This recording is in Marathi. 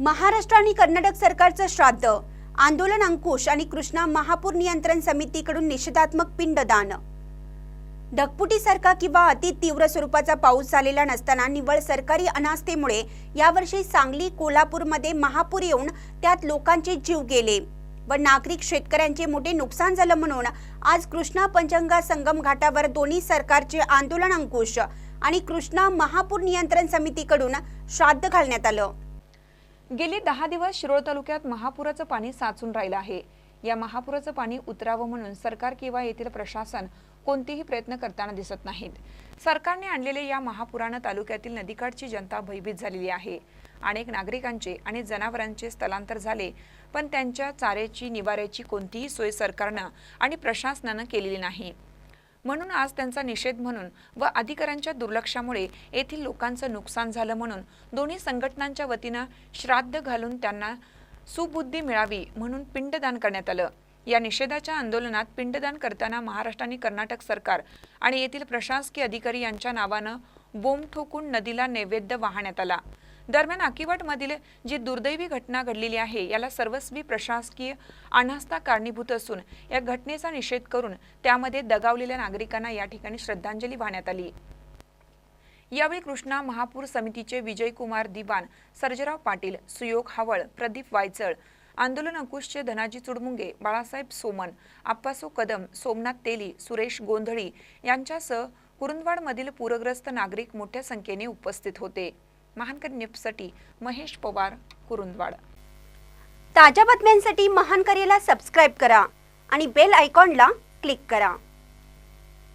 महाराष्ट्र आणि कर्नाटक सरकारचं श्राद्ध आंदोलन अंकुश आणि कृष्णा महापूर नियंत्रण समितीकडून निषेधात्मक पिंडदान. ढकपुटीसारखा किंवा अति तीव्र स्वरूपाचा पाऊस झालेला नसताना निव्वळ सरकारी अनास्थेमुळे यावर्षी सांगली कोल्हापूरमध्ये महापूर येऊन त्यात लोकांचे जीव गेले व नागरिक शेतकऱ्यांचे मोठे नुकसान झालं म्हणून आज कृष्णा पंचंगा संगम घाटावर दोन्ही सरकारचे आंदोलन अंकुश आणि कृष्णा महापूर नियंत्रण समितीकडून श्राद्ध घालण्यात आलं. गेली दहा दिवस शिरोळ तालुक्यात महापुराचं पाणी साचून राहिलं आहे. या महापुराचं पाणी उतरावं म्हणून सरकार किंवा येथील प्रशासन कोणतेही प्रयत्न करताना दिसत नाहीत. सरकारने आणलेल्या या महापुरानं तालुक्यातील नदीकाठची जनता भयभीत झालेली आहे. अनेक नागरिकांचे आणि जनावरांचे स्थलांतर झाले पण त्यांच्या चाऱ्याची निवाऱ्याची कोणतीही सोय सरकारनं आणि प्रशासनानं केलेली नाही. म्हणून आज त्यांचा निषेध म्हणून व अधिकाऱ्यांच्या दुर्लक्षामुळे येथील लोकांचं नुकसान झालं म्हणून दोन्ही संघटनांच्या वतीनं श्राद्ध घालून त्यांना सुबुद्धी मिळावी म्हणून पिंडदान करण्यात आलं. या निषेधाच्या आंदोलनात पिंडदान करताना महाराष्ट्र आणि कर्नाटक सरकार आणि येथील प्रशासकीय अधिकारी यांच्या नावानं बोंब ठोकून नदीला नैवेद्य वाहण्यात आला. दरम्यान आकिवाटमधील जी दुर्दैवी घटना घडलेली आहे याला सर्वस्वी प्रशासकीय अनास्था कारणीभूत असून या घटनेचा निषेध करून त्यामध्ये दगावलेल्या नागरिकांना या ठिकाणी श्रद्धांजली वाहण्यात आली. यावेळी कृष्णा महापूर समितीचे विजयकुमार दिवान सर्जराव पाटील सुयोग हावळ प्रदीप वायचळ आंदोलन अंकुशचे धनाजी चुडमुंगे बाळासाहेब सोमन आप्पासो कदम सोमनाथ तेली सुरेश गोंधळी यांच्यासह कुरुंदवाडमधील पूरग्रस्त नागरिक मोठ्या संख्येने उपस्थित होते. महानकर न्यूजसाठी महेश पवार कुरुंदवाड. ताज्या बातम्यांसाठी महानकरेला सबस्क्राईब करा आणि बेल आयकॉनला क्लिक करा.